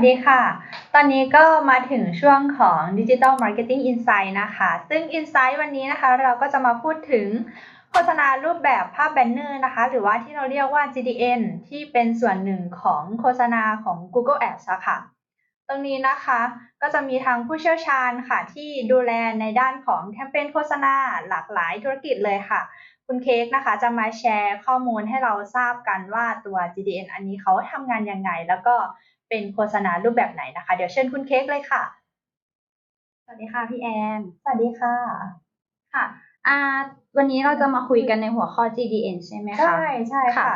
วัสดีค่ะ ตอนนี้ก็มาถึงช่วงของ Digital Marketing Insight นะคะ ซึ่ง Insight วันนี้นะคะเราก็จะมาพูดถึงโฆษณารูปแบบภาพแบนเนอร์นะคะ หรือว่าที่เราเรียกว่า GDN ที่เป็นส่วนหนึ่งของโฆษณาของ Google Ads ะค่ะ ตรงนี้นะคะก็จะมีทางผู้เชี่ยวชาญค่ะ ที่ดูแลในด้านของแคมเปญโฆษณาหลากหลายธุรกิจเลยค่ะ คุณเค้กนะคะจะมาแชร์ข้อมูลให้เราทราบกันว่าตัว GDN อันนี้เขาทำงานยังไง แล้วก็ เป็นโฆษณารูปแบบไหนนะคะ เดี๋ยวเชิญคุณเค้กเลยค่ะ สวัสดีค่ะพี่แอน สวัสดีค่ะ ค่ะอ่าวันนี้เราจะมาคุยกันในหัวข้อ GDN ใช่ไหมคะ ใช่ใช่ค่ะ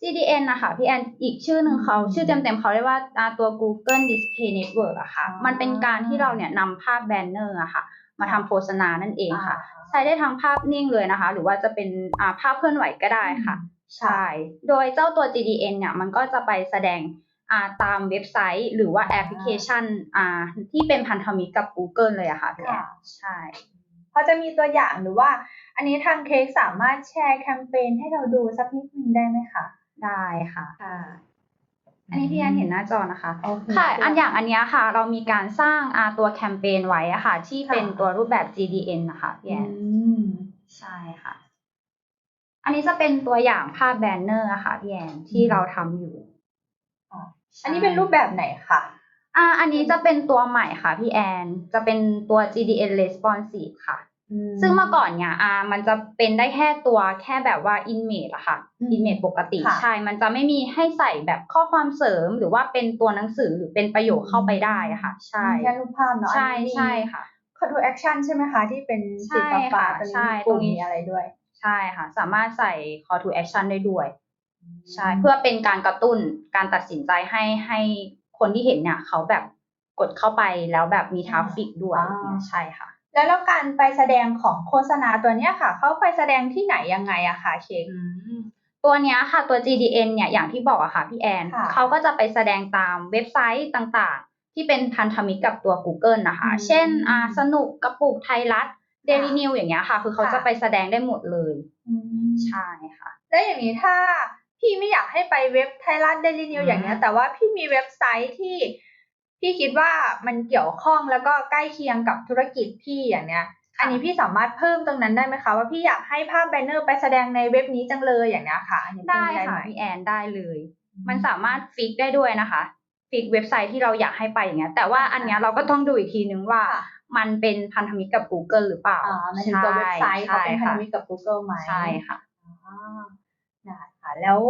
GDN นะคะพี่แอนอีกชื่อหนึ่งเขาอืมชื่อเต็มๆเขาเรียกว่าอ่าตัว Google Display Network อะค่ะอ่ามัมันเป็นการที่เราเนี่ยนำภาพแบนเนอร์อะค่ะ มาทำโฆษณานั่นเองค่ะอ่าใช้ได้ทั้งภาพนิ่งเลยนะคะ หรือว่าจะเป็นอ่าภาพเคลื่อนไหวก็ได้ค่ะ ใช่ โดยเจ้าตัว GDN เนี่ยมันก็จะไปแสดงอ่า ตามเว็บไซต์ หรือว่าแอปพลิเคชันอ่าที่เป็นพันธมิตรกับ Google เลยอะค่ะพี่แอนค่ะใช่พอจะมีตัวอย่างหรือว่า อันนี้ทางเค้กสามารถแชร์แคมเปญให้เราดูสักนิดนึงได้ไหมคะได้ค่ะค่ะอันนี้พี่แอนเห็นหน้าจอนะคะโอเคค่ะ อันอย่างอันเนี้ยค่ะ เรามีการสร้างอาตัวแคมเปญไว้อะค่ะ ที่เป็นค่ะตัวรูปแบบ GDN นะคะพี่แอนอืมใช่ค่ะ อันนี้จะเป็นตัวอย่างภาพแบนเนอร์อะค่ะพี่แอนที่เราทำอยู่ อ๋ออันนี้เป็นรูปแบบไหนคะอ่า อันนี้จะเป็นตัวใหม่ค่ะพี่แอน จะเป็นตัว GDN responsive ค่ะ ซึ่งเมื่อก่อนเนี่ยอ่ามันจะเป็นได้แค่ตัวแค่แบบว่า image อะค่ะอืม image ปกติค่ะใช่ มันจะไม่มีให้ใส่แบบข้อความเสริมหรือว่าเป็นตัวหนังสือหรือเป็นประโยคเข้าไปได้อะค่ะ ใช่มีแค่รูปภาพเนาะใช่อันนี้มีใช่ค่ะ call to action ใช่ไหมคะ ที่เป็นสีใช่ฟ้าค่ะๆตรงนี้ใช่มีปุ่มตรงนี้มีอะไรด้วย ใช่ค่ะ สามารถใส่ call to action ได้ด้วย ใช่เพื่อเป็นการกระตุ้นการตัดสินใจให้ให้คนที่เห็นเนี่ยเขาแบบกดเข้าไปแล้วแบบมีทราฟฟิกด้วยอ่าเนี่ยใช่ค่ะ แล้วแล้วการไปแสดงของโฆษณาตัวเนี้ยค่ะ เขาไปแสดงที่ไหนยังไงอะคะเค้กตัวเนี้ยค่ะตัว GDN เนี่ยอย่างที่บอกอะค่ะพี่แอนค่ะเขาก็จะไปแสดงตามเว็บไซต์ต่างๆ ที่เป็นพันธมิตรกับตัว Google นะคะอืมเช่นอ่าสนุกกระปุกไทยรัฐเดลิค่ะนิวอย่างเงี้ยค่ะ คือเขาค่ะจะไปแสดงได้หมดเลยอืมใช่ค่ะ แล้วอย่างนี้ถ้า พี่ไม่อยากให้ไปเว็บไทยรัฐเดลินิวอืมอย่างเงี้ย แต่ว่าพี่มีเว็บไซต์ที่พี่คิดว่ามันเกี่ยวข้องแล้วก็ใกล้เคียงกับธุรกิจพี่อย่างเนี้ย อันนี้พี่สามารถเพิ่มตรงนั้นได้ไหมคะ ว่าพี่อยากให้ภาพแบนเนอร์ไปแสดงในเว็บนี้จังเลยอย่างเนี้ยค่ะอันนี้ได้เพิ่มค่ะหมพี่แอนได้เลย มันสามารถฟิกได้ด้วยนะคะฟิกเว็บไซต์ที่เราอยากให้ไปอย่างเงี้ย แต่ว่าอันเนี้ยเราก็ต้องดูอีกทีนึงว่าค่ะมันเป็นพันธมิตรกับ Google หรือเปล่าอ่ามันถึงตัวเว็บไซต์เขาเป็นพันธมิตรกับ Google ไหมใช่ค่ะ อ่าได้ค่ะแล้ว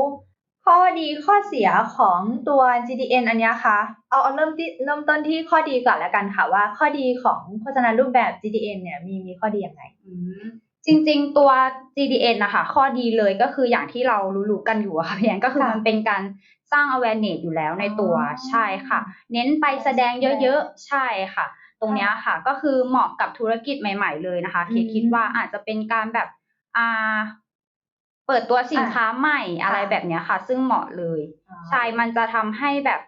ข้อดีข้อเสียของตัว GDN อันเนี้ยค่ะ เอาเอาเริ่มที่เริ่มต้นที่ข้อดีก่อนแล้วกันค่ะว่าข้อดีของโฆษณารูปแบบ GDN เนี่ยมีมีข้อดียังไงอืมจริงๆตัว GDN นะคะข้อดีเลยก็คืออย่างที่เรารู้ๆกันอยู่อะค่ะพี่แอนก็คือค่ะมันเป็นการสร้าง awareness อยู่แล้วในตัวอ๋อใช่ค่ะ เน้นไปแสดงเยอะๆ ใช่ค่ะ ตรงเนี้ยค่ะก็คือเหมาะกับธุรกิจใหม่ๆเลยนะคะอืมเคคิดว่าอาจจะเป็นการแบบอ่า เปิดตัวสินค้าใหม่อะไรแบบเนี้ยค่ะ ซึ่งเหมาะเลยใช่มันจะทำให้แบบ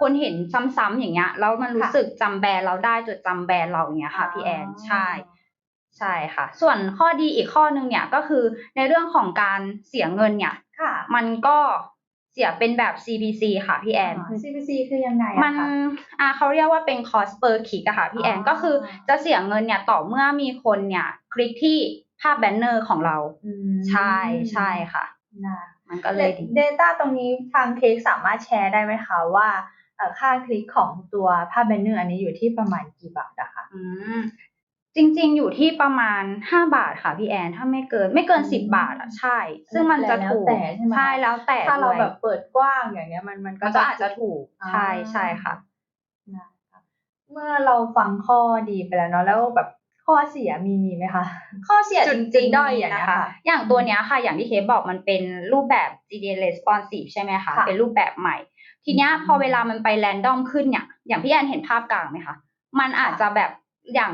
คนเห็นซ้ำๆอย่างเงี้ยแล้วมันรู้ค่ะสึกจำแบรนด์เราได้จดจำแบรนด์เราอย่างเงี้ยค่ะพี่แอนใช่อ๋อใช่ค่ะ ส่วนข้อดีอีกข้อหนึ่งเนี่ยก็คือในเรื่องของการเสียเงินเนี่ยค่ะมันก็เสียเป็นแบบ CPC ค่ะพี่แอนอ่า CPC คือยังไงอะคะมันอ่าเขาเรียกว่าเป็น cost per click อะค่ะพี่แอนอ๋อก็คือจะเสียเงินเนี่ยต่อเมื่อมีคนเนี่ยคลิกที่ ภาพแบนเนอร์ของเราอืมใช่ใช่ค่ะนะมันก็เลยดี Data ตรงนี้ทางเค้กสามารถแชร์ได้ไหมคะว่าเอ่อค่าคลิกของตัวภาพแบนเนอร์อันนี้อยู่ที่ประมาณกี่บาทอะคะอืมจริงๆ อยู่ที่ประมาณห้าบาทค่ะพี่แอน ถ้าไม่เกินไม่เกินอืมสิบบาทอะใช่ ซึ่งมันจะถูกแล้วแต่ใช่ไหมคะใช่แล้วแต่ถ้าเราด้วยแบบเปิดกว้างอย่างเงี้ยมันมันก็มันก็อาจจะถูกอ่าใช่ใช่ค่ะนะคะเมื่อเราฟังข้อดีไปแล้วเนาะแล้วแบบ ข้อเสียมีมีไหมคะ ข้อเสียจุจดริงจุดๆด้อยอย่างเงี้ยนะคะค่ะ อย่างตัวเนี้ยค่ะ อย่างที่เคบอกมันเป็นรูปแบบ GDN responsive ใช่ไหมคะค่ะเป็นรูปแบบใหม่ ทีเนี้ยอืมพอเวลามันไปแรนดอมขึ้นเนี่ย อย่างพี่แอนเห็นภาพกลางไหมคะ มันอาจจะแบบอย่าง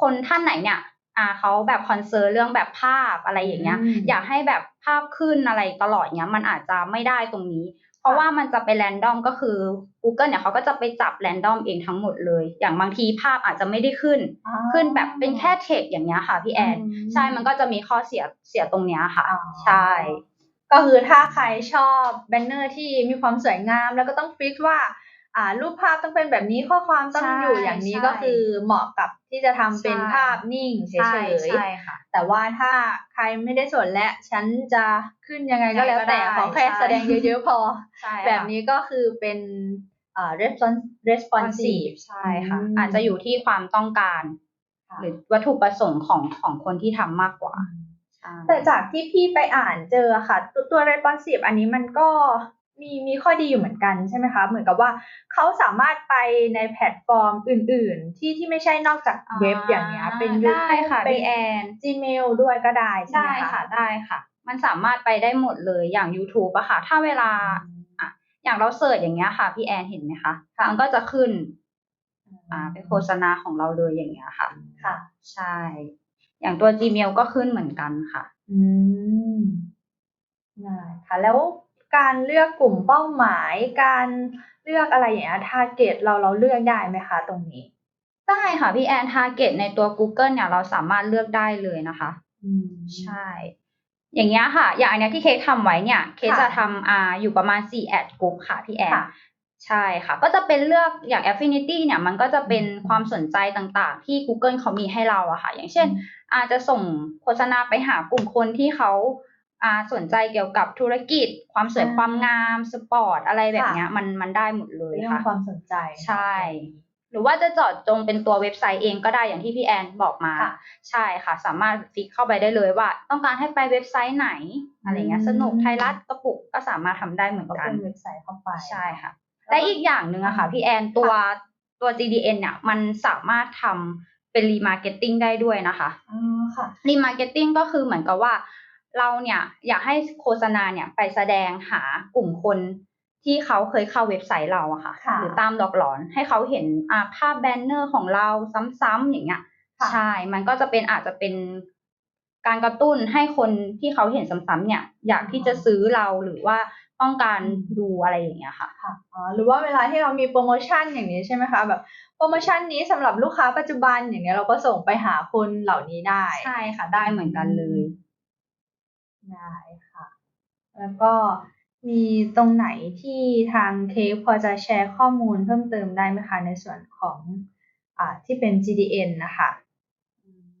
คนท่านไหนเนี่ยอ่าเขาแบบคอนเซิร์นเรื่องแบบภาพอะไรอย่างเงี้ยอืมอยากให้แบบภาพขึ้นอะไรตลอดเงี้ย มันอาจจะไม่ได้ตรงนี้ เพราะว่ามันจะไปแรนดอมก็คือ Google เนี่ยเขาก็จะไปจับแรนดอมเองทั้งหมดเลย อย่างบางทีภาพอาจจะไม่ได้ขึ้นอ่าขึ้นแบบเป็นแค่เทคอย่างเงี้ยค่ะพี่แอนอืมใช่มันก็จะมีข้อเสียเสียตรงเนี้ยค่ะอ๋อใช่ ก็คือถ้าใครชอบแบนเนอร์ที่มีความสวยงาม แล้วก็ต้องฟิกว่า อ่ารูปภาพต้องเป็นแบบนี้ข้อความต้องใช่อยู่อย่างนี้ใช่ก็คือเหมาะกับที่จะทำเป็นใช่ภาพนิ่งเฉใช่ยใช่ค่ะๆแต่ว่าถ้าใครไม่ได้สนและฉันจะขึ้นยังไงก็แล้วแต่ยังไงก็ได้ขอแค่ใช่แสดงเยอะๆพอใช่ค่ะแบบนี้ก็คือเป็นอ่า response responsive ใช่ค่ะอืมอาจจะอยู่ที่ความต้องการค่ะหรือวัตถุประสงค์ของของคนที่ทำมากกว่าใช่แต่จากที่พี่ไปอ่านเจอค่ะ ตัวตัว responsive อันนี้มันก็ มีมีข้อดีอยู่เหมือนกันใช่ไหมคะ เหมือนกับว่าเขาสามารถไปในแพลตฟอร์มอื่น ๆ ที่ที่ไม่ใช่นอกจากเว็บอย่างเงี้ยเป็นได้ YouTube ค่ะเป็นพี่แอน Gmail ด้วยก็ได้ใช่ไหได้มคะค่ะได้ค่ะ มันสามารถไปได้หมดเลยอย่าง YouTube อะค่ะ ถ้าเวลาอะอย่างเราเสิร์ชอย่างเงี้ยค่ะ พี่แอนเห็นไหมคะค่ะมันก็จะขึ้น อ่าเป็นโฆษณาของเราเลยอย่างเงี้ยค่ะ ค่ะ ใช่ อย่างตัว Gmail ก็ขึ้นเหมือนกันค่ะ อืมได้ค่ะแล้ว การเลือกกลุ่มเป้าหมาย การเลือกอะไรอย่างเงี้ย target เราเราเลือกได้ไหมคะตรงนี้ ได้ค่ะพี่แอนทาร์เก็ตในตัว Google เนี่ยเราสามารถเลือกได้เลยนะคะอืมใช่ อย่างเงี้ยค่ะ อย่างอันเนี้ยที่เค้กทำไว้เนี่ย เค้กค่ะจะทำอ่าอยู่ประมาณ4แอดกลุ่มค่ะพี่แอนค่ะใช่ค่ะ ก็จะเป็นเลือกอย่าง Affinity เนี่ย มันก็จะเป็นความสนใจต่างๆ ที่ Google เขามีให้เราอะค่ะ อย่างเช่น อาจจะส่งโฆษณาไปหากลุ่มคนที่เขาอ่า สนใจเกี่ยวกับธุรกิจ ความสวยอ่าความงามสปอร์ตอะไรแบบค่ะเนี้ยมันมันได้หมดเลยเรื่องค่ะความสนใจใช่ หรือว่าจะเจอดจงเป็นตัวเว็บไซต์เองก็ได้อย่างที่พี่แอนบอกมาค่ะใช่ค่ะ สามารถฟิกเข้าไปได้เลยว่า ต้องการให้ไปเว็บไซต์ไหนอะไรเงี้ยอืมสนุกไทยรัฐกระปุกก็สามารถทำได้เหมือนก็กันเป็นเว็บไซต์เข้าไปใช่ค่ะและอีกอย่างหนึ่งอะค่ะพี่แอนตัวตัว GDN เนี่ยมันสามารถทำเป็นรีมาร์เก็ตติ้งได้ด้วยนะคะอ๋อค่ะรีมาร์เก็ตติ้งก็คือเหมือนกับว่า เราเนี่ยอยากให้โฆษณาเนี่ยไปแสดงหากลุ่มคนที่เขาเคยเข้าเว็บไซต์เราอะค่ะค่ะหรือตามหลอกหลอนให้เขาเห็นอ่าภาพแบนเนอร์ของเราซ้ำๆอย่างเงี้ยค่ะใช่ มันก็จะเป็นอาจจะเป็นการกระตุ้นให้คนที่เขาเห็นซ้ำๆเนี่ย อยากที่จะซื้อเราหรือว่าต้องการดูอะไรอย่างเงี้ยค่ะค่ะอ๋อหรือว่าเวลาที่เรามีโปรโมชั่นอย่างนี้ใช่ไหมคะแบบโปรโมชั่นนี้สำหรับลูกค้าปัจจุบันอย่างเงี้ยเราก็ส่งไปหาคนเหล่านี้ได้ใช่ค่ะ ได้เหมือนกันเลย ได้ค่ะ แล้วก็มีตรงไหนที่ทางเค้กพอจะแชร์ข้อมูลเพิ่มเติมได้ไหมคะ ในส่วนของอ่าที่เป็น GDN นะคะ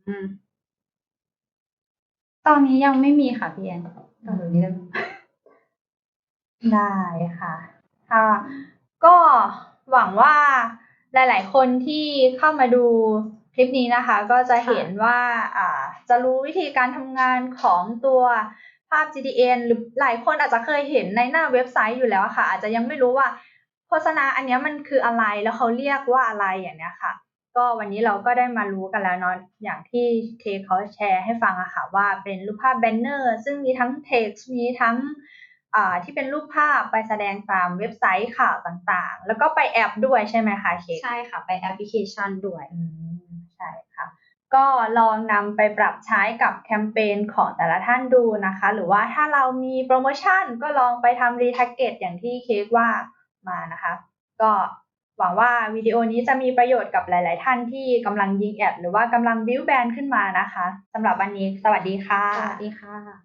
อืมตอนนี้ยังไม่มีค่ะพี่แอนตอนนี้ได้ค่ะค่ะก็หวังว่าหลาย ๆ คนที่เข้ามาดูคลิปนี้นะคะ ก็จะเห็นว่าอ่า จะรู้วิธีการทำงานของตัวภาพ GDN หรือหลายคนอาจจะเคยเห็นในหน้าเว็บไซต์อยู่แล้วอะค่ะ อาจจะยังไม่รู้ว่าโฆษณาอันเนี้ยมันคืออะไรแล้วเขาเรียกว่าอะไรอย่างเนี้ยค่ะ ก็วันนี้เราก็ได้มารู้กันแล้วเนาะอย่างที่เคเขาแชร์ให้ฟังอะค่ะว่าเป็นรูปภาพแบนเนอร์ซึ่งมีทั้ง text มีทั้งอ่าที่เป็นรูปภาพไปแสดงตามเว็บไซต์ข่าวต่างๆ แล้วก็ไปแอปด้วยใช่ไหมคะเคใช่ค่ะ ไปแอปพลิเคชันด้วยอืมใช่ค่ะ ก็ลองนำไปปรับใช้กับแคมเปญของแต่ละท่านดูนะคะ หรือว่าถ้าเรามีโปรโมชั่นก็ลองไปทำรีแท็กเกตอย่างที่เค้กว่ามานะคะ ก็หวังว่าวิดีโอนี้จะมีประโยชน์กับหลาย ๆ ท่านที่กำลังยิงแอดหรือว่ากำลังบิวแบรนด์ขึ้นมานะคะสำหรับวันนี้ สวัสดีค่ะ สวัสดีค่ะ